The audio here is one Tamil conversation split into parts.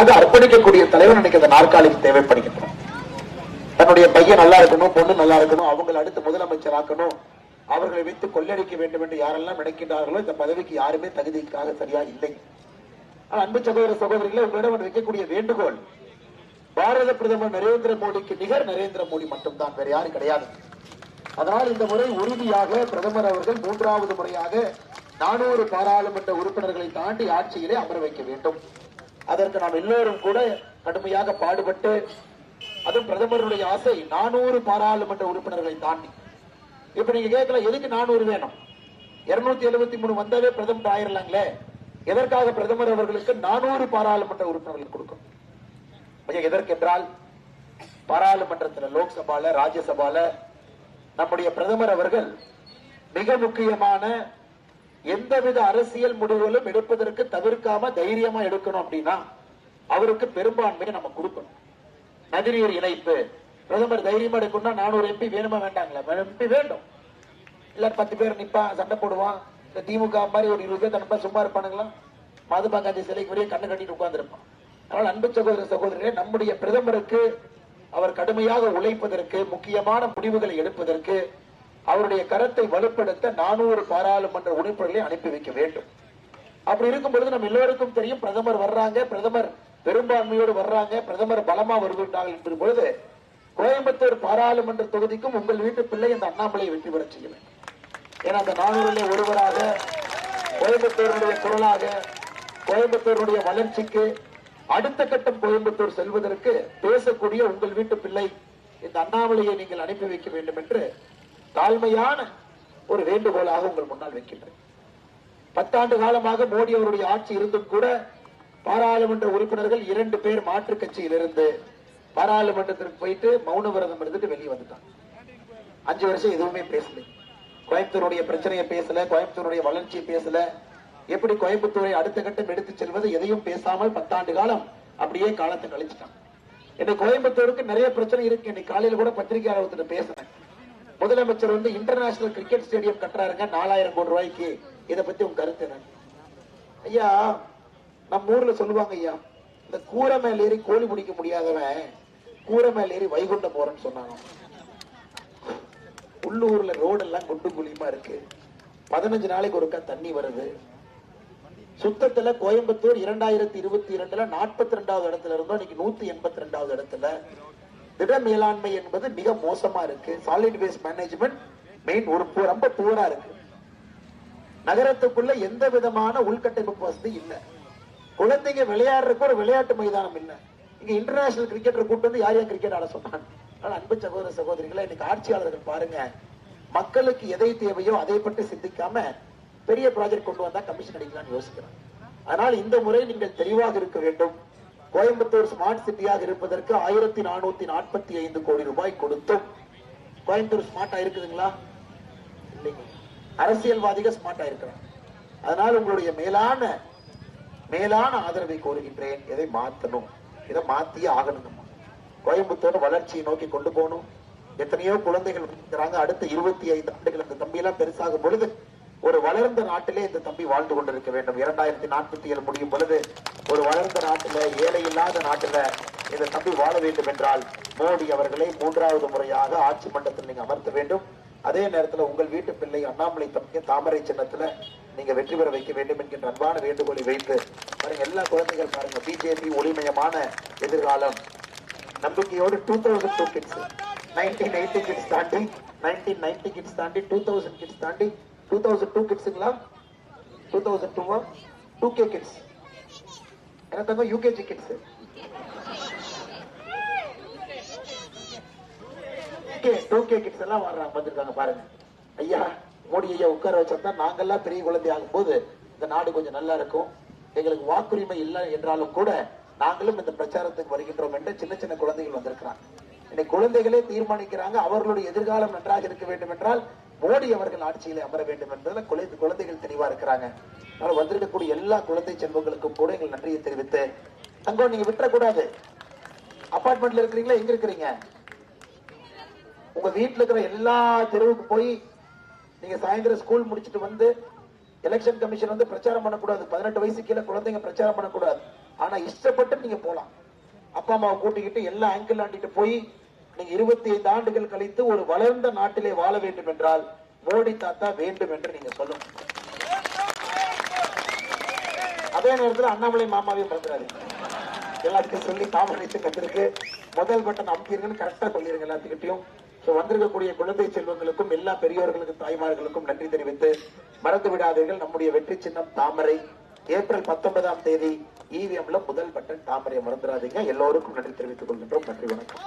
மக்களுக்காக அர்ப்பணிக்கக்கூடிய தலைவர் இன்னைக்கு அந்த நாற்காலிக்கு தேவைப்படுகின்றன தன்னுடைய பையன் நல்லா இருக்கணும் பொண்ணு நல்லா இருக்கணும் அவங்களை அடுத்து முதலமைச்சர் ஆக்கணும் அவர்களை வைத்து கொள்ளடிக்க வேண்டும் என்று யாரெல்லாம் நினைக்கின்றார்களோ இந்த பதவிக்கு யாருமே தகுதிக்காக சரியா இல்லை. அன்பு சகோதர சகோதரிகளை உங்களிடம் வைக்கக்கூடிய வேண்டுகோள் பாரத பிரதமர் நரேந்திர மோடிக்கு நிகர் நரேந்திர மோடி மட்டும்தான் வேற யாரும் கிடையாது. அதனால் இந்த முறை உறுதியாக பிரதமர் அவர்கள் மூன்றாவது முறையாக நானூறு பாராளுமன்ற உறுப்பினர்களை தாண்டி ஆட்சியிலே அமர வைக்க வேண்டும். அதற்கு நாம் எல்லோரும் கூட கடுமையாக பாடுபட்டு அதுவும் பிரதமருடைய ஆசை நானூறு பாராளுமன்ற உறுப்பினர்களை தாண்டி. இப்ப நீங்க கேட்கல எதுக்கு நானூறு வேணும்? இருநூத்தி எழுபத்தி மூணு வந்தாலே பிரதமர் ஆயிரலாங்களே? எதற்காக பிரதமர் அவர்களுக்கு நானூறு பாராளுமன்ற உறுப்பினர்கள் கொடுக்கும்? எதற்கென்றால் பாராளுமன்றத்தில் லோக்சபால ராஜ்யசபால நம்முடைய பிரதமர் அவர்கள் மிக முக்கியமான எந்தவித அரசியல் முடிவுகளும் எடுப்பதற்கு தவிர்க்காம தைரியமா எடுக்கணும் அப்படின்னா அவருக்கு பெரும்பான்மையை நம்ம கொடுக்கணும். நதிநீர் இணைப்பு. பிரதமர் தைரியமா எடுக்கணும்னா நானூறு எம்பி வேணுமா வேண்டாங்களா? எம்பி வேண்டும். இல்ல பத்து பேர் நிப்பான் சண்டை போடுவான். இந்த திமுக மாதிரி ஒரு இருபது பேர் தனப்பா சும்மா இருப்பானுங்களா? மதுபா காந்தி சிலைக்கு வெளியே கண்ணு கட்டிட்டு உட்கார்ந்துருப்பான். அதனால் அன்பு சகோதர சகோதரரே நம்முடைய பிரதமருக்கு அவர் கடுமையாக உழைப்பதற்கு முக்கியமான முடிவுகளை எடுப்பதற்கு அவருடைய கரத்தை வலுப்படுத்த நானூறு பாராளுமன்ற உறுப்பினர்களை அனுப்பி வைக்க வேண்டும். அப்படி இருக்கும் பொழுது நம்ம எல்லோருக்கும் தெரியும் பிரதமர் வர்றாங்க பிரதமர் பெரும்பான்மையோடு வர்றாங்க பிரதமர் பலமா வருகின்றார்கள் என்ற பொழுது கோயம்புத்தூர் பாராளுமன்ற தொகுதிக்கும் உங்கள் வீட்டு பிள்ளை இந்த அண்ணாமலையை வெற்றி பெற செய்ய வேண்டும். ஏன்னா அந்த நானூறுல ஒருவராக கோயம்புத்தூருடைய குரலாக கோயம்புத்தூருடைய வளர்ச்சிக்கு அடுத்த கட்டம் கோயம்புத்தூர் செல்வதற்கு பேசக்கூடிய உங்கள் வீட்டு பிள்ளை இந்த அண்ணாமலையை நீங்கள் அனுப்பி வைக்க வேண்டும் என்று தாழ்மையான ஒரு வேண்டுகோளாக உங்கள் முன்னால் வைக்கின்றேன். பத்தாண்டு காலமாக மோடி அவருடைய ஆட்சி இருந்தும் கூட பாராளுமன்ற உறுப்பினர்கள் இரண்டு பேர் மாற்றுக் கட்சியிலிருந்து பாராளுமன்றத்திற்கு போயிட்டு மௌன விரதம் இருந்துட்டு வெளியே வந்துட்டாங்க. அஞ்சு வருஷம் எதுவுமே பேசல. கோயம்புத்தூருடைய பிரச்சனையை பேசல கோயம்புத்தூருடைய வளர்ச்சியை பேசல. எப்படி கோயம்புத்தூரை அடுத்த கட்டம் எடுத்து செல்வது எதையும் பேசாமல் பத்தாண்டு காலம் அப்படியே காலத்தை கழிச்சிட்டாங்க. இன்னைக்கு கோயம்புத்தூருக்கு நிறைய பிரச்சனை இருக்கு. இன்னைக்கு காலையில கூட பத்திரிகையாளர்கிட்ட பேசுறேன். முதலமைச்சர் வந்து இன்டர்நேஷனல் கிரிக்கெட் ஸ்டேடியம் கட்டுறாருங்க. நாலாயிரம் கோடி ரூபாய்க்கு. இதை பத்தி உங்க கருத்து என்ன? ஐயா நம்ம ஊர்ல சொல்லுவாங்க ஐயா இந்த கூரை மேல ஏறி கோழி பிடிக்க முடியாதவன் கூரை மேல ஏறி வைகுண்டம் போறேன்னு சொன்னாங்க. உள்ளூர்ல ரோடு எல்லாம் குண்டு குழியுமா இருக்கு? பதினஞ்சு நாளைக்கு ஒருக்கா தண்ணி வருது. சுத்தத்துல கோயம்புத்தூர் இரண்டாயிரத்தி இருபத்தி இரண்டுல நாற்பத்தி ரெண்டாவது இடத்துல இருந்தோம். இன்னைக்கு நூத்தி எண்பத்தி ரெண்டாவது இடத்துல. திட மேலாண்மை என்பது மிக மோசமா இருக்கு. சாலிட் வேஸ்ட் மேனேஜ்மெண்ட் மெயின் ஒரு பு- ரொம்ப புவரா இருக்கு. நகரத்துக்குள்ள எந்த விதமான உள்கட்டமைப்பு வசதி இல்லை. குழந்தைங்க விளையாடுறதுக்கு ஒரு விளையாட்டு மைதானம் இல்லை. இங்க இன்டர்நேஷனல் கிரிக்கெட்டர் கூட்டு வந்து யார் யார் கிரிக்கெட் ஆட சொன்னாங்க? அதனால அன்பு சகோதர சகோதரிகளை இன்னைக்கு ஆட்சியாளர்கள் பாருங்க. மக்களுக்கு எதை தேவையோ அதை பற்றி சிந்திக்காம பெரிய ப்ராஜெக்ட் கொண்டு வந்தா கமிஷன் அடிக்கலாம்னு யோசிக்கிறாங்க அதனால் இந்த முறை நீங்கள் தெளிவாக இருக்க வேண்டும். கோயம்புத்தூர் ஸ்மார்ட் சிட்டியாக இருப்பதற்கு ஆயிரத்தி நானூத்தி நாற்பத்தி ஐந்து கோடி ரூபாய் கொடுத்தோம். கோயம்புத்தூர் ஸ்மார்ட்டா இருக்குதுங்களா இல்லைங்க. அரசியல்வாதிகள் ஸ்மார்ட்டா இருக்கிறாங்க அதனால் உங்களுடைய மேலான மேலான ஆதரவை கோருகின்றேன். இதை மாத்தணும் இதை மாத்தியே ஆகணும் கோயம்புத்தூர் வளர்ச்சியை நோக்கி கொண்டு போகணும். எத்தனையோ குழந்தைகள் இருக்கிறாங்க அடுத்த இருபத்தி ஐந்து ஆண்டுகள் அந்த தம்பியெல்லாம் பெருசாகும் பொழுது ஒரு வளர்ந்த நாட்டிலே இந்த தம்பி வாழ்ந்து கொண்டிருக்க வேண்டும். இரண்டாயிரத்தி நாற்பத்தி ஏழு முடியும் பொழுது ஒரு வளர்ந்த நாட்டில ஏழை இல்லாத நாட்டில இந்த தம்பி வாழ வேண்டும் என்றால் மோடி அவர்களை மூன்றாவது முறையாக ஆட்சி மன்றத்தில் நீங்க அமர்த்த வேண்டும். அதே நேரத்தில் உங்கள் வீட்டு பிள்ளை அண்ணாமலை தம்பியை தாமரை சின்னத்துல நீங்க வெற்றி பெற வைக்க வேண்டும் என்கின்ற அன்பான வேண்டுகோளை வைத்து பாருங்க எல்லா குழந்தைகள் பாருங்க பிஜேபி ஒளிமயமான எதிர்காலம். நம்பிக்கையோடு two thousand two kids nineteen eighty kids தாண்டி நைன்டீன் நைன்டி கிட்ஸ் தாண்டி டூ தௌசண்ட் கிட்ஸ் தாண்டி டூ தௌசண்ட் டூ கிட்ஸுங்களா டூ தௌசண்ட் டூவா டூ கே கிட்ஸ் என்ன தங்க UKG kids two K kids எல்லாம் வர்றாங்க. வந்திருக்காங்க பாருங்க. ஐயா மோடி ஐயா உட்கார வச்சிருந்தா நாங்கெல்லாம் பெரிய குழந்தை ஆகும்போது இந்த நாடு கொஞ்சம் நல்லா இருக்கும். எங்களுக்கு வாக்குரிமை இல்லை என்றாலும் கூட நாங்களும் இந்த பிரச்சாரத்துக்கு வருகின்றோம் என்று சின்ன சின்ன குழந்தைகள் வந்திருக்கிறாங்க. இன்னைக்கு குழந்தைகளே தீர்மானிக்கிறாங்க. அவர்களுடைய எதிர்காலம் நன்றாக இருக்க வேண்டும் என்றால் மோடி அவர்கள் ஆட்சியில் அமர வேண்டும் என்பதில் குழந்தை குழந்தைகள் தெளிவா இருக்கிறாங்க. அதனால வந்திருக்கக்கூடிய எல்லா குழந்தை செல்வங்களுக்கும் கூட எங்கள் நன்றியை தெரிவித்து தங்கம் நீங்க விட்டுறக்கூடாது. அபார்ட்மெண்ட்ல இருக்கிறீங்களா? எங்க இருக்கிறீங்க? உங்க வீட்டுல இருக்கிற எல்லா தெருவுக்கு போய் நீங்க சாயந்தரம் ஸ்கூல் முடிச்சிட்டு வந்து எலெக்ஷன் கமிஷன் வந்து பிரச்சாரம் பண்ணக்கூடாது. பதினெட்டு வயசு கீழே குழந்தைங்க பிரச்சாரம் பண்ணக்கூடாது. ஆனா இஷ்டப்பட்டு நீங்க போலாம். அப்பா அம்மாவை கூட்டிக்கிட்டு எல்லா ஆங்கிள் ஆண்டிட்டு போய் நீங்க இருபத்தி ஐந்து ஆண்டுகள் கழித்து ஒரு வளர்ந்த நாட்டிலே வாழ வேண்டும் என்றால் மோடி தாத்தா வேண்டும் என்று நீங்க சொல்லணும். அதே நேரத்தில் அண்ணாமலை மாமாவையும் மறந்துடாதீங்க எல்லாத்துக்கும் சொல்லி காமரேஜ் கத்திருக்கு முதல் பட்டன் அமுத்திருங்கன்னு கரெக்டா சொல்லிருங்க எல்லாத்துக்கிட்டையும். சோ வந்திருக்கக்கூடிய குழந்தை செல்வங்களுக்கும் எல்லா பெரியோர்களுக்கும் தாய்மார்களுக்கும் நன்றி தெரிவித்து மறந்து விடாதீர்கள் நம்முடைய வெற்றி சின்னம் தாமரை. ஏப்ரல் பத்தொன்பதாம் தேதி இவிஎம்ல முதல் பட்டன் தாமரை மறந்துடாதீங்க எல்லோருக்கும் நன்றி தெரிவித்துக் கொள்கின்றோம். நன்றி வணக்கம்.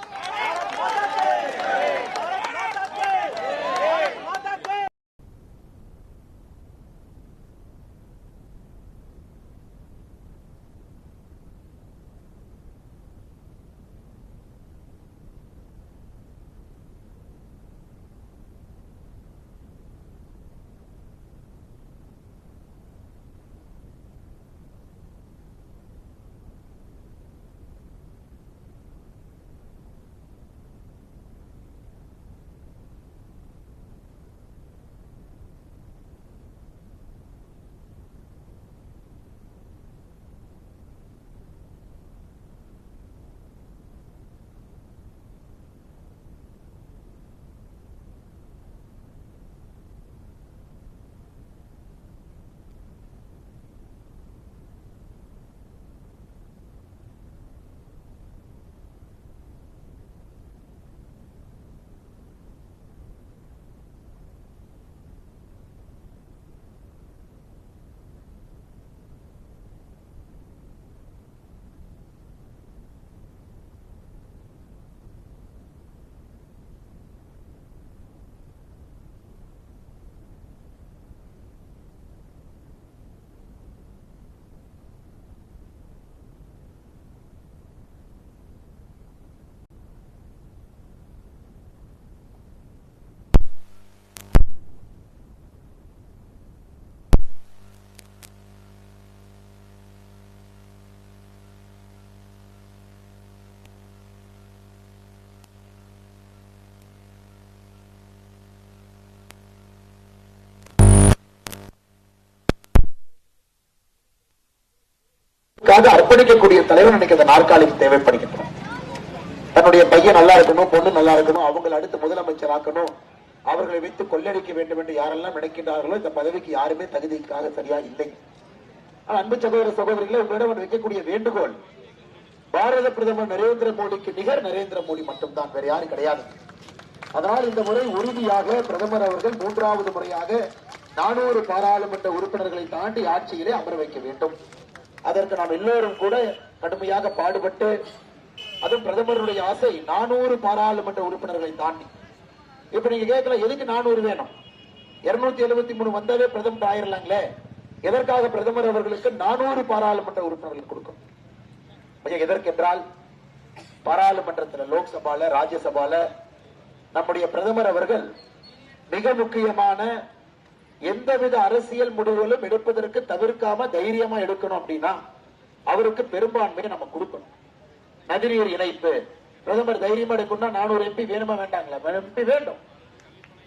க்காக அர்ப்பணிக்கக்கூடிய தலைவர் எனக்கு அந்த நாற்காலிக்கு தேவைப்படுகின்றோம் தன்னுடைய பையன் நல்லா இருக்கணும் பொண்ணு நல்லா இருக்கணும் அவங்களை அடுத்து முதலமைச்சர் ஆக்கணும் அவர்களை வைத்து கொள்ளடிக்க வேண்டும் என்று யாரெல்லாம் நினைக்கின்றார்களோ இந்த பதவிக்கு யாருமே தகுதிக்காக சரியா இல்லை. ஆனா அன்பு சகோதர சகோதரிகளை உங்களிடம் வைக்கக்கூடிய வேண்டுகோள் பாரத பிரதமர் நரேந்திர மோடிக்கு நிகர் நரேந்திர மோடி மட்டும்தான் வேற யாரும் கிடையாது. அதனால் இந்த முறை உறுதியாக பிரதமர் அவர்கள் மூன்றாவது முறையாக நானூறு பாராளுமன்ற உறுப்பினர்களை தாண்டி ஆட்சியிலே அமர வைக்க வேண்டும். அதற்கு நாம் எல்லோரும் கூட கடுமையாக பாடுபட்டு அதுவும் பிரதமருடைய ஆசை நானூறு பாராளுமன்ற உறுப்பினர்களை தாண்டி. இப்ப நீங்க கேட்கல எதுக்கு நானூறு வேணும்? இருநூத்தி எழுபத்தி மூணு வந்தாலே பிரதமர் ஆயிரலாங்களே? எதற்காக பிரதமர் அவர்களுக்கு நானூறு பாராளுமன்ற உறுப்பினர்கள் கொடுக்கும்? எதற்கென்றால் பாராளுமன்றத்தில் லோக்சபால ராஜ்யசபால நம்முடைய பிரதமர் அவர்கள் மிக முக்கியமான எந்தவித அரசியல் முடிவுகளும் எடுப்பதற்கு தவிர்க்காம தைரியமா எடுக்கணும் அப்படின்னா அவருக்கு பெரும்பான்மையை நம்ம கொடுக்கணும். நதிநீர் இணைப்பு. பிரதமர் தைரியமா எடுக்கணும்னா நானூறு எம்பி வேணுமா வேண்டாங்களா? எம்பி வேண்டும்.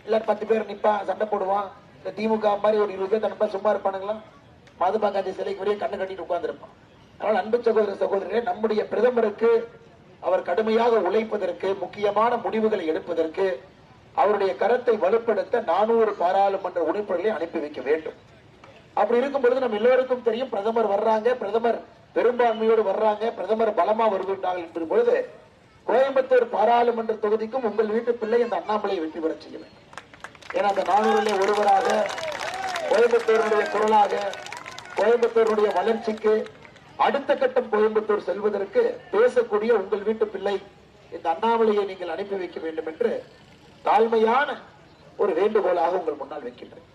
இல்ல பத்து பேர் நிப்பான் சண்டை போடுவான் இந்த திமுக மாதிரி ஒரு இருபது பேர் தனிப்பா சும்மா இருப்பானுங்களா? மதுபா காந்தி சிலைக்கு வரையும் கண்ணு கட்டிட்டு உட்கார்ந்துருப்பான். அதனால அன்பு சகோதர சகோதரரே நம்முடைய பிரதமருக்கு அவர் கடுமையாக உழைப்பதற்கு முக்கியமான முடிவுகளை எடுப்பதற்கு அவருடைய கரத்தை வலுப்படுத்த நானூறு பாராளுமன்ற உறுப்பினர்களை அனுப்பி வைக்க வேண்டும். அப்படி இருக்கும் பொழுது நம்ம எல்லோருக்கும் தெரியும் பிரதமர் வர்றாங்க பிரதமர் பெரும்பான்மையோடு வர்றாங்க பிரதமர் பலமா வருகின்றார்கள் என்ற பொழுது கோயம்புத்தூர் பாராளுமன்ற தொகுதிக்கும் உங்கள் வீட்டு பிள்ளை இந்த அண்ணாமலையை வெற்றி பெற செய்ய வேண்டும். ஏன்னா அந்த நானூறிலே ஒருவராக கோயம்புத்தூருடைய குரலாக கோயம்புத்தூருடைய வளர்ச்சிக்கு அடுத்த கட்டம் கோயம்புத்தூர் செல்வதற்கு பேசக்கூடிய உங்கள் வீட்டு பிள்ளை இந்த அண்ணாமலையை நீங்கள் அனுப்பி வைக்க வேண்டும் என்று தாழ்மையான ஒரு வேண்டுகோளாக உங்கள் முன்னால் வைக்கின்றேன்.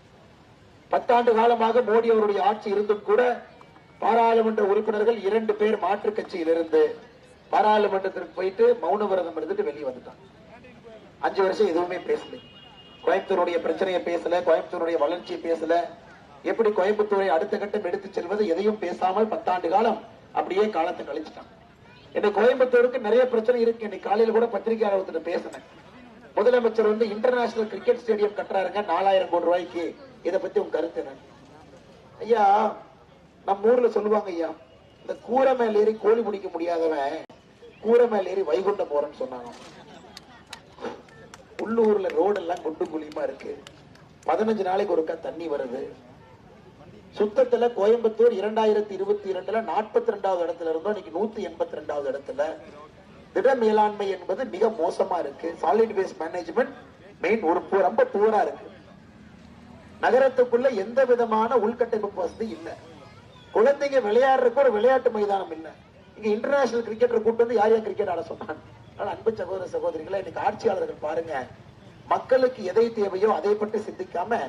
பத்தாண்டு காலமாக மோடி அவருடைய ஆட்சி இருந்தும் கூட பாராளுமன்ற உறுப்பினர்கள் இரண்டு பேர் மாற்றுக் கட்சியிலிருந்து பாராளுமன்றத்திற்கு போயிட்டு மௌன விரதம் இருந்துட்டு வெளியே வந்துட்டாங்க. அஞ்சு வருஷம் எதுவுமே பேசல. கோயம்புத்தூருடைய பிரச்சனையை பேசல கோயம்புத்தூருடைய வளர்ச்சியை பேசல. எப்படி கோயம்புத்தூரை அடுத்த கட்டம் எடுத்து செல்வது எதையும் பேசாமல் பத்தாண்டு காலம் அப்படியே காலத்தை கழிச்சிட்டாங்க. என்ன கோயம்புத்தூருக்கு நிறைய பிரச்சனை இருக்கு. இன்னைக்கு காலையில கூட பத்திரிகையாளர்கிட்ட பேசினேன். முதலமைச்சர் வந்து இன்டர்நேஷனல் கிரிக்கெட் ஸ்டேடியம் கட்டுறாருங்க. நாலாயிரம் கோடி ரூபாய்க்கு. இதை பத்தி உங்க கருத்து என்ன? ஐயா நம்ம ஊர்ல சொல்லுவாங்க ஐயா இந்த கூரை மேல ஏறி கோழி பிடிக்க முடியாதவன் கூரை மேல ஏறி வைகுண்டம் போறேன்னு சொன்னாங்க. உள்ளூர்ல ரோடு எல்லாம் குண்டு குழியுமா இருக்கு? பதினஞ்சு நாளைக்கு ஒருக்கா தண்ணி வருது. சுத்தத்துல கோயம்புத்தூர் இரண்டாயிரத்தி இருபத்தி இரண்டுல நாற்பத்தி ரெண்டாவது இடத்துல இருந்தோம். இன்னைக்கு நூத்தி எண்பத்தி ரெண்டாவது இடத்துல. திட மேலாண்மை என்பது மிக மோசமா இருக்கு. சாலிட் வேஸ்ட் மேனேஜ்மெண்ட் மெயின் ஒரு ரொம்ப புவரா இருக்கு. நகரத்துக்குள்ள எந்த விதமான உள்கட்டமைப்பு வசதி இல்ல. குழந்தைங்க விளையாடுறதுக்கு ஒரு விளையாட்டு மைதானம் இல்ல. இங்க இன்டர்நேஷனல் கிரிக்கெட்டர் கூட்டு வந்து யார் யார் கிரிக்கெட் ஆட சொன்னாங்க? அதனால அன்பு சகோதர சகோதரிகளை இன்னைக்கு ஆட்சியாளர்கள் பாருங்க. மக்களுக்கு எதை தேவையோ அதை பற்றி சிந்திக்காம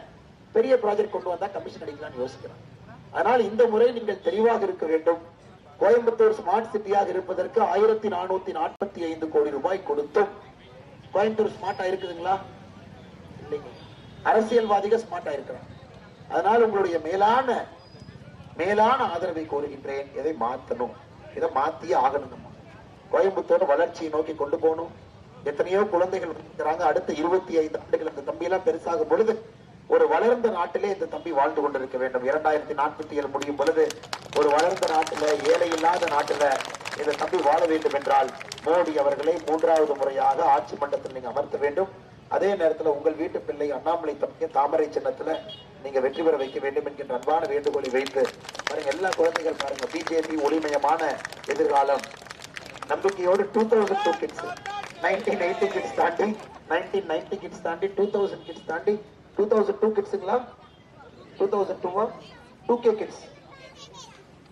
பெரிய ப்ராஜெக்ட் கொண்டு வந்தா கமிஷன் அடிக்கலாம்னு யோசிக்கிறாங்க. அதனால் இந்த முறை நீங்கள் தெளிவாக இருக்க வேண்டும். கோயம்புத்தூர் ஸ்மார்ட் சிட்டியாக இருப்பதற்கு ஆயிரத்தி நானூத்தி நாற்பத்தி ஐந்து கோடி ரூபாய் கொடுத்தும். கோயம்புத்தூர் ஸ்மார்ட் இருக்குதுங்களா? இல்லைங்க. அரசியல்வாதிகள் ஸ்மார்ட் ஆயிருக்கிறாங்க அதனால் உங்களுடைய மேலான மேலான ஆதரவை கோருகின்றேன். இதை மாத்தணும்? இதை மாத்தியே ஆகணும் கோயம்புத்தூர் வளர்ச்சியை நோக்கி கொண்டு போகணும். எத்தனையோ குழந்தைகள் இருக்கிறாங்க. அடுத்த இருபத்தி ஐந்து ஆண்டுகள் அந்த தம்பி எல்லாம் பெருசாகும் பொழுது ஒரு வளர்ந்த நாட்டிலே இந்த தம்பி வாழ்ந்து கொண்டிருக்க வேண்டும். இரண்டாயிரத்தி நாற்பத்தி ஏழு முடியும் பொழுது ஒரு வளர்ந்த நாட்டில ஏழை இல்லாத நாட்டில இந்த தம்பி வாழ வேண்டும் என்றால் மோடி அவர்களை மூன்றாவது முறையாக ஆட்சி மன்றத்தில் நீங்க அமர்த்த வேண்டும். அதே நேரத்தில் உங்கள் வீட்டு பிள்ளை அண்ணாமலை தம்பியை தாமரை சின்னத்துல நீங்க வெற்றி பெற வைக்க வேண்டும் என்கின்ற அன்பான வேண்டுகோளை வைத்து பாருங்க எல்லா குழந்தைகள் பாருங்க பிஜேபி ஒளிமயமான எதிர்காலம். நம்பிக்கையோடு two thousand two kids nineteen eighty kids தாண்டி நைன்டீன் நைன்டி கிட்ஸ் தாண்டி டூ தௌசண்ட் கிட்ஸ் தாண்டி டூ தௌசண்ட் டூ கிட்ஸுங்களா டூ தௌசண்ட் டூவா டூ கே கிட்ஸ்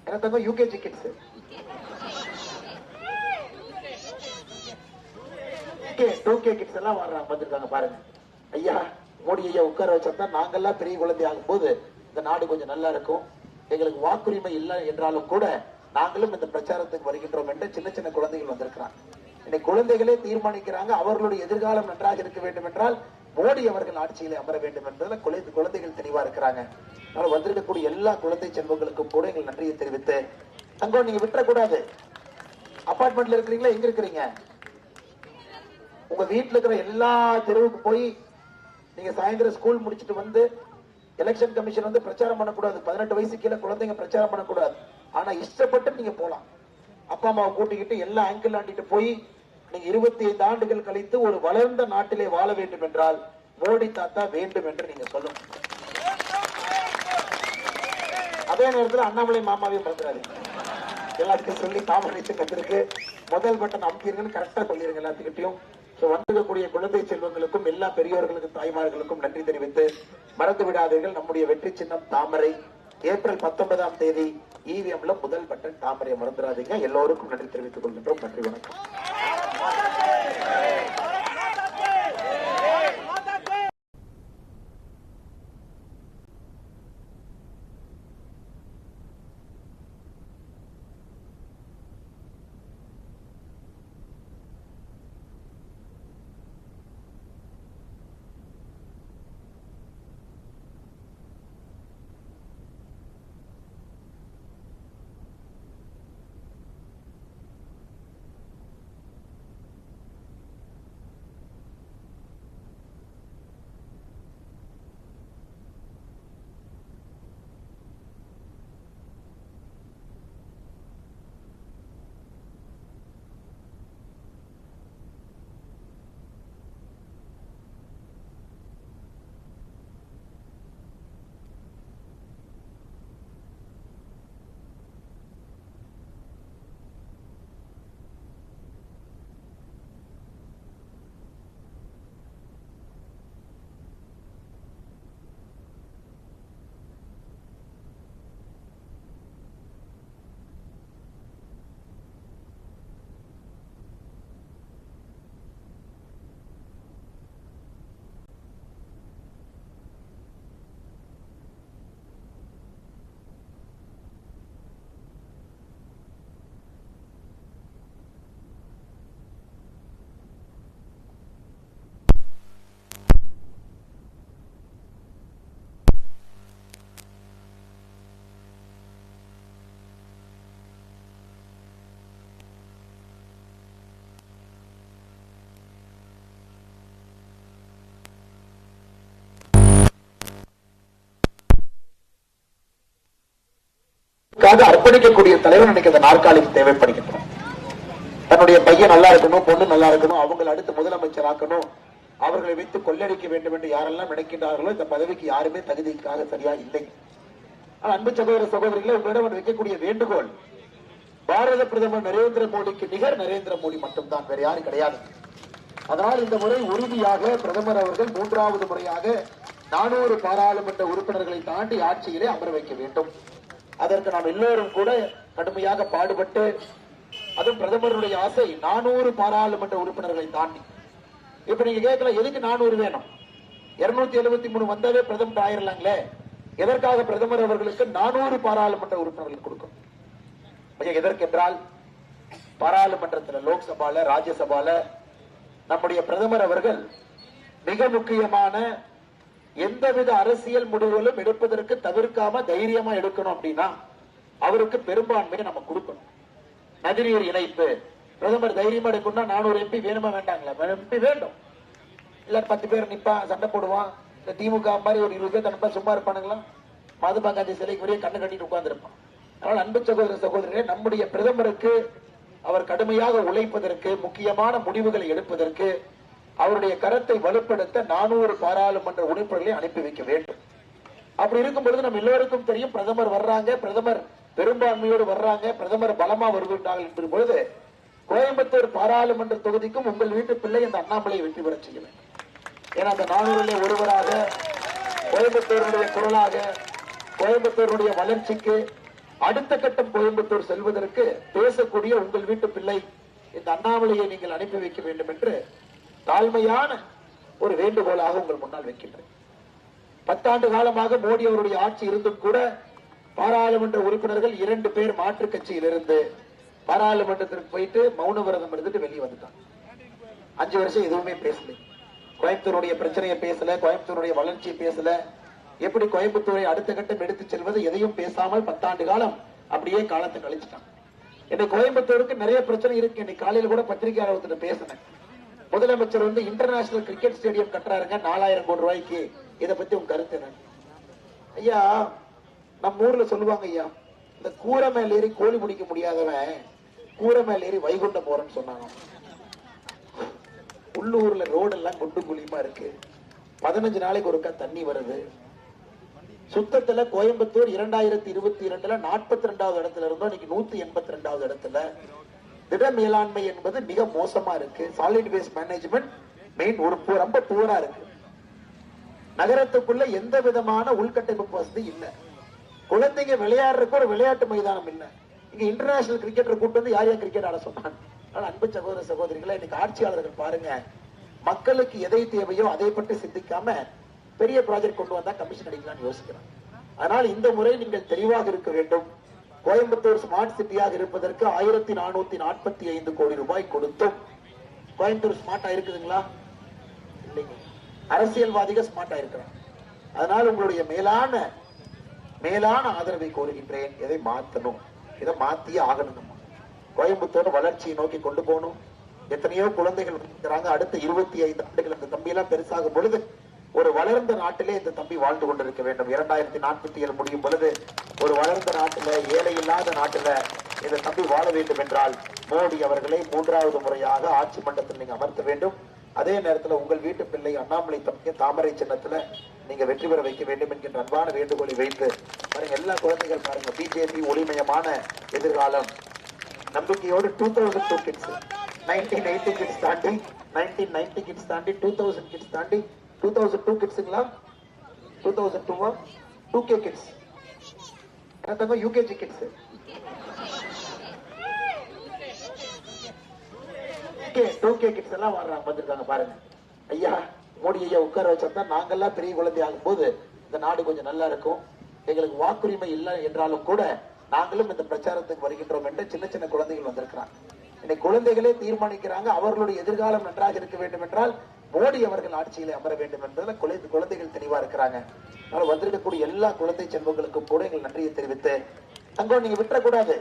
எனக்கு தங்க UKG kids two K kids எல்லாம் வர்றாங்க வந்திருக்காங்க பாருங்க. ஐயா மோடி ஐயா உட்கார வச்சா நாங்கெல்லாம் பெரிய குழந்தை ஆகும்போது இந்த நாடு கொஞ்சம் நல்லா இருக்கும். எங்களுக்கு வாக்குரிமை இல்லை என்றாலும் கூட நாங்களும் இந்த பிரச்சாரத்துக்கு வருகின்றோம் என்று சின்ன சின்ன குழந்தைகள் வந்திருக்கிறாங்க. இன்னைக்கு குழந்தைகளே தீர்மானிக்கிறாங்க அவர்களுடைய எதிர்காலம் நன்றாக இருக்க வேண்டும் என்றால் மோடி அவர்கள் ஆட்சியிலே அமர வேண்டும் என்பதில் குழந்தை குழந்தைகள் தெளிவா இருக்கிறாங்க. அதனால வந்திருக்கக்கூடிய எல்லா குழந்தை செல்வங்களுக்கும் கூட எங்கள் நன்றியை தெரிவித்து தங்கம் நீங்க விட்டுறக்கூடாது. அபார்ட்மெண்ட்ல இருக்கிறீங்களா? எங்க இருக்கிறீங்க? உங்க வீட்டுல இருக்கிற எல்லா தெருவுக்கு போய் நீங்க சாயந்தரம் ஸ்கூல் முடிச்சிட்டு வந்து எலெக்ஷன் கமிஷன் வந்து பிரச்சாரம் பண்ணக்கூடாது. பதினெட்டு வயசு கீழே குழந்தைங்க பிரச்சாரம் பண்ணக்கூடாது. ஆனா இஷ்டப்பட்டு நீங்க போலாம். அப்பா அம்மாவை கூட்டிக்கிட்டு எல்லா ஆங்கிள் ஆண்டிட்டு போய் நீங்க இருபத்தி ஐந்து ஆண்டுகள் கழித்து ஒரு வளர்ந்த நாட்டிலே வாழ வேண்டும் என்றால் மோடி தாத்தா வேண்டும் என்று நீங்க சொல்லணும். அதே நேரத்தில் அண்ணாமலை மாமாவையும் மறந்துடாதீங்க எல்லாத்துக்கும் சொல்லி தாமரை கத்திருக்கு. முதல் பட்டன் அமுக்கிருங்கன்னு கரெக்டா சொல்லிருங்க எல்லாத்துக்கிட்டையும். வந்திருக்கக்கூடிய குழந்தை செல்வங்களுக்கும் எல்லா பெரியோர்களுக்கும் தாய்மார்களுக்கும் நன்றி தெரிவித்து மறந்து விடாதீர்கள். நம்முடைய வெற்றி சின்னம் தாமரை. ஏப்ரல் பத்தொன்பதாம் தேதி இவிஎம்ல முதல் பட்டன் தாமரை மறந்துடாதீங்க எல்லோருக்கும் நன்றி தெரிவித்துக் கொள்கின்றோம். நன்றி வணக்கம். நாட்டுக்காக அர்ப்பணிக்கக்கூடிய தலைவர் எனக்கு இந்த நாற்காலிக்கு தேவைப்படுகின்றன. தன்னுடைய பையன் நல்லா இருக்கணும் பொண்ணு நல்லா இருக்கணும் அவங்களை அடுத்து முதலமைச்சர் ஆக்கணும் அவர்களை வைத்து கொள்ளடிக்க வேண்டும் என்று யாரெல்லாம் நினைக்கின்றார்களோ இந்த பதவிக்கு யாருமே தகுதிக்காக சரியா இல்லை. அன்பு சகோதர சகோதரிகளை உங்களிடம் வைக்கக்கூடிய வேண்டுகோள் பாரத பிரதமர் நரேந்திர மோடிக்கு நிகர் நரேந்திர மோடி மட்டும்தான் வேற யாரும் கிடையாது. அதனால் இந்த முறை உறுதியாக பிரதமர் அவர்கள் மூன்றாவது முறையாக நானூறு பாராளுமன்ற உறுப்பினர்களை தாண்டி ஆட்சியிலே அமர வைக்க வேண்டும். அதற்கு நாம் எல்லோரும் கூட கடுமையாக பாடுபட்டு அதுவும் பிரதமருடைய ஆசை நானூறு பாராளுமன்ற உறுப்பினர்களை தாண்டி. இப்ப நீங்க கேட்கல எதுக்கு நானூறு வேணும்? இருநூத்தி எழுபத்தி மூணு வந்தாலே பிரதமர் ஆயிரலாங்களே? எதற்காக பிரதமர் அவர்களுக்கு நானூறு பாராளுமன்ற உறுப்பினர்கள் கொடுக்கும் எதற்கென்றால் பாராளுமன்றத்தில் லோக்சபால ராஜ்யசபால நம்முடைய பிரதமர் அவர்கள் மிக முக்கியமான எந்தவித அரசியல் முடிவுகளும் எடுப்பதற்கு தவிர்க்காம தைரியமா எடுக்கணும் அப்படின்னா அவருக்கு பெரும்பான்மையை நம்ம கொடுக்கணும். நதிநீர் இணைப்பு. பிரதமர் தைரியமா எடுக்கணும்னா நானூறு எம்பி வேணுமா வேண்டாங்களா? எம்பி வேண்டும். இல்ல பத்து பேர் நிப்பான் சண்டை போடுவான். இந்த திமுக மாதிரி ஒரு இருபது பேர் தனப்பா சும்மா இருப்பானுங்களா? மகாத்மா காந்தி சிலைக்கு வரையும் கண்ணு கட்டிட்டு உட்கார்ந்துருப்பான். அதனால அன்பு சகோதர சகோதரரே நம்முடைய பிரதமருக்கு அவர் கடுமையாக உழைப்பதற்கு முக்கியமான முடிவுகளை எடுப்பதற்கு அவருடைய கரத்தை வலுப்படுத்த நானூறு பாராளுமன்ற உறுப்பினர்களை அனுப்பி வைக்க வேண்டும். அப்படி இருக்கும் பொழுது நம்ம எல்லோருக்கும் தெரியும் பிரதமர் வர்றாங்க பிரதமர் பெரும்பான்மையோடு வர்றாங்க பிரதமர் பலமா வருகின்றார்கள் என்ற பொழுது கோயம்புத்தூர் பாராளுமன்ற தொகுதிக்கும் உங்கள் வீட்டு பிள்ளை இந்த அண்ணாமலையை வெற்றி பெற செய்ய வேண்டும். ஏன்னா அந்த நானூறிலே ஒருவராக கோயம்புத்தூருடைய குரலாக கோயம்புத்தூருடைய வளர்ச்சிக்கு அடுத்த கட்டம் கோயம்புத்தூர் செல்வதற்கு பேசக்கூடிய உங்கள் வீட்டு பிள்ளை இந்த அண்ணாமலையை நீங்கள் அனுப்பி வைக்க வேண்டும் என்று தாழ்மையான ஒரு வேண்டுகோளாக உங்கள் முன்னால் வைக்கின்றேன். பத்தாண்டு காலமாக மோடி அவருடைய ஆட்சி இருந்தும் கூட பாராளுமன்ற உறுப்பினர்கள் இரண்டு பேர் மாற்றுக் கட்சியிலிருந்து பாராளுமன்றத்திற்கு போயிட்டு மௌன விரதம் இருந்துட்டு வெளியே வந்துட்டாங்க. அஞ்சு வருஷம் எதுவுமே பேசல. கோயம்புத்தூருடைய பிரச்சனையை பேசல கோயம்புத்தூருடைய வளர்ச்சியை பேசல. எப்படி கோயம்புத்தூரை அடுத்த கட்டம் எடுத்து செல்வது எதையும் பேசாமல் பத்தாண்டு காலம் அப்படியே காலத்தை கழிச்சிட்டாங்க. இன்னைக்கு கோயம்புத்தூருக்கு நிறைய பிரச்சனை இருக்கு. இன்னைக்கு காலையில கூட பத்திரிகையாளர்கிட்ட பேசினேன். முதலமைச்சர் வந்து இன்டர்நேஷனல் கிரிக்கெட் ஸ்டேடியம் கட்டுறாருங்க. நாலாயிரம் கோடி ரூபாய்க்கு. இதை பத்தி உங்க கருத்து என்ன? ஐயா நம்ம ஊர்ல சொல்லுவாங்க ஐயா இந்த கூரை மேல ஏறி கோழி பிடிக்க முடியாதவன் கூரை மேல ஏறி வைகுண்டம் போறேன்னு சொன்னாங்க. உள்ளூர்ல ரோடு எல்லாம் குண்டு குழியுமா இருக்கு? பதினஞ்சு நாளைக்கு ஒருக்கா தண்ணி வருது. சுத்தத்துல கோயம்புத்தூர் இரண்டாயிரத்தி இருபத்தி இரண்டுல நாற்பத்தி ரெண்டாவது இடத்துல இருந்தோம். இன்னைக்கு நூத்தி எண்பத்தி ரெண்டாவது இடத்துல. திட மேலாண்மை என்பது மிக மோசமா இருக்கு. சாலிட் வேஸ்ட் மேனேஜ்மெண்ட் மெயின் ஒரு ரொம்ப புவரா இருக்கு. நகரத்துக்குள்ள எந்த விதமான உள்கட்டமைப்பு வசதி இல்லை. குழந்தைங்க விளையாடுறதுக்கு ஒரு விளையாட்டு மைதானம் இல்லை. இங்க இன்டர்நேஷனல் கிரிக்கெட்டர் கூட்டு வந்து யார் யார் கிரிக்கெட் ஆட சொன்னாங்க? ஆனால் அன்பு சகோதர சகோதரிகளை இன்னைக்கு ஆட்சியாளர்கள் பாருங்க. மக்களுக்கு எதை தேவையோ அதை பற்றி சிந்திக்காம பெரிய ப்ராஜெக்ட் கொண்டு வந்தா கமிஷன் அடிக்கலாம்னு யோசிக்கிறாங்க. அதனால் இந்த முறை நீங்கள் தெளிவாக இருக்க வேண்டும். கோயம்புத்தூர் ஸ்மார்ட் சிட்டியாக இருப்பதற்கு ஆயிரத்தி நானூத்தி நாற்பத்தி ஐந்து கோடி ரூபாய் கொடுத்தோம். கோயம்புத்தூர் ஸ்மார்ட்டா இருக்குதுங்களா இல்லைங்க. அரசியல்வாதிகள் ஸ்மார்ட்டா இருக்கிறாங்க அதனால உங்களுடைய மேலான மேலான ஆதரவை கோருகின்றேன். இதை மாத்தணும் இதை மாத்தியே ஆகணும் நம்ம கோயம்புத்தூர் வளர்ச்சியை நோக்கி கொண்டு போகணும். எத்தனையோ குழந்தைகள் இருக்கிறாங்க அடுத்த இருபத்தி ஐந்து ஆண்டுகள் அந்த தம்பி எல்லாம் பெருசாகும் பொழுது ஒரு வளர்ந்த நாட்டிலே இந்த தம்பி வாழ்ந்து கொண்டிருக்க வேண்டும். இரண்டாயிரத்தி நாற்பத்தி ஏழு முடியும் பொழுது ஒரு வளர்ந்த நாட்டில ஏழை இல்லாத நாட்டில இந்த தம்பி வாழ வேண்டும் என்றால் மோடி அவர்களை மூன்றாவது முறையாக ஆட்சி மன்றத்தில் நீங்க அமர்த்த வேண்டும். அதே நேரத்தில் உங்கள் வீட்டு பிள்ளை அண்ணாமலை தம்பியை தாமரை சின்னத்துல நீங்க வெற்றி பெற வைக்க வேண்டும் என்கின்ற அன்பான வேண்டுகோளை வைத்து பாருங்க எல்லா குழந்தைகள் பாருங்க பிஜேபி ஒளிமயமான எதிர்காலம். நம்பிக்கையோடு two thousand two kids nineteen eighty kids தாண்டி நைன்டீன் நைன்டி கிட்ஸ் தாண்டி டூ தௌசண்ட் கிட்ஸ் தாண்டி டூ தௌசண்ட் டூ கிட்ஸுங்களா டூ தௌசண்ட் டூவா டூ கே கிட்ஸ் தங்க UKG kids two K kids எல்லாம் வர்றாங்க வந்திருக்காங்க பாருங்க. ஐயா மோடி ஐயா உட்கார வச்சிருந்தா நாங்கெல்லாம் பெரிய குழந்தை ஆகும்போது இந்த நாடு கொஞ்சம் நல்லா இருக்கும். எங்களுக்கு வாக்குரிமை இல்லை என்றாலும் கூட நாங்களும் இந்த பிரச்சாரத்துக்கு வருகின்றோம் என்று சின்ன சின்ன குழந்தைகள் வந்திருக்கிறாங்க. இன்னைக்கு குழந்தைகளே தீர்மானிக்கிறாங்க. அவர்களுடைய எதிர்காலம் நன்றாக இருக்க வேண்டும் என்றால் மோடி அவர்கள் ஆட்சியில் அமர வேண்டும் என்பதில் குழந்தை குழந்தைகள் தெளிவா இருக்கிறாங்க. அதனால வந்திருக்கக்கூடிய எல்லா குழந்தை செல்வங்களுக்கும் கூட எங்கள் நன்றியை தெரிவித்து தங்கம் நீங்க விட்டுறக்கூடாது.